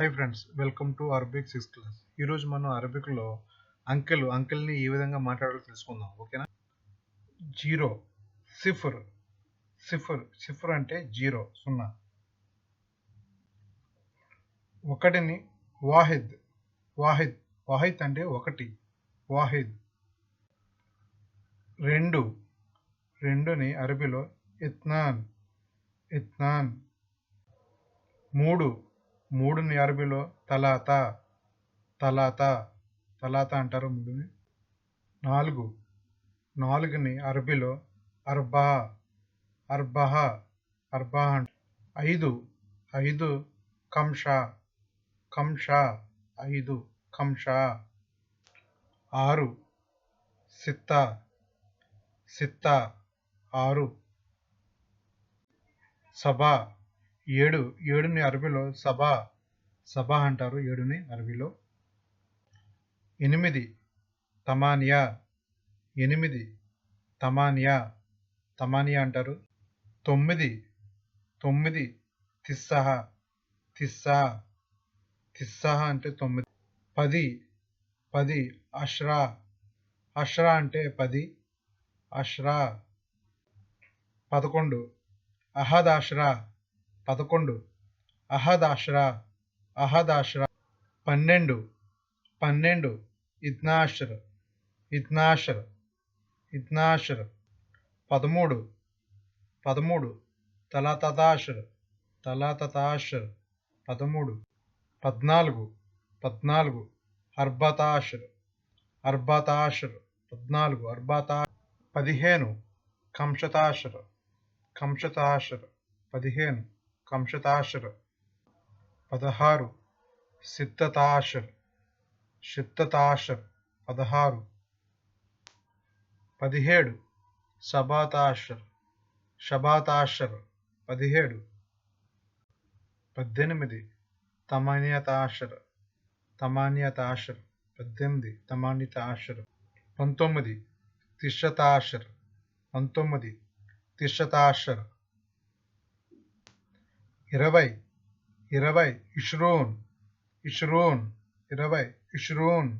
Hi friends welcome to Arabic six class ఈరోజు మనం అరబిక్లో అంకెలు అంకెల్ని ఏ విధంగా మాట్లాడాలో తెలుసుకుందాం ఓకేనా? జీరో సిఫర్. సిఫర్ సిఫర్ అంటే జీరో సున్నా. ఒకటిని వాహిద్ వాహిద్ వాహిద్ అంటే ఒకటి వాహిద్. రెండు రెండుని అరబీలో ఇత్నాన్ ఇత్నాన్ మూడు మూడుని అరబీలో తలాత తలాత తలాత అంటారు మూడుని. నాలుగు నాలుగుని అరబీలో అర్బా అర్బహ అర్బహ అంట. ఐదు ఐదు కంషా కంషా ఐదు కంషా. ఆరు సిత్త సిత్త ఆరు. సభా ఏడు ఏడుని అరబీలో సభా సభా అంటారు ఏడుని అరబీలో. ఎనిమిది తమానియా ఎనిమిది తమానియా తమానియా అంటారు. తొమ్మిది తొమ్మిది తిస్సహ తిస్సా తిస్సహ అంటే తొమ్మిది. పది పది అష్రా అష్రా అంటే పది అష్రా. పదకొండు అహద్ అష్రా పదకొండు. అహద్ ఆష్రా పన్నెండు. పన్నెండు. ఇత్నాషర్ ఇత్నాషర్ ఇత్నాషర్ పదమూడు. పదమూడు. తలాతతాషర్ తలాతతాషర్ పదమూడు. పద్నాలుగు. పద్నాలుగు. అర్బతాషర్ అర్బతాషర్ పద్నాలుగు. అర్బతా పదిహేను. కంశతాషర్ కంశతాషర్ పదిహేను. కంషతాషర్ పదహారు సిద్ధతాషర్ సిద్ధతాషర్ పదహారు పదిహేడు షబాతాషర్ షబాతాషర్ పదిహేడు పద్దెనిమిది తమానియతాషర్ తమానియతాషర్ పద్దెనిమిది తమానితాషర్ పంతొమ్మిది తిషతాషర్ పంతొమ్మిది తిషతాషర్ ఇరవై ఇరవై ఇష్రూన్ ఇష్రూన్ ఇరవై ఇష్రూన్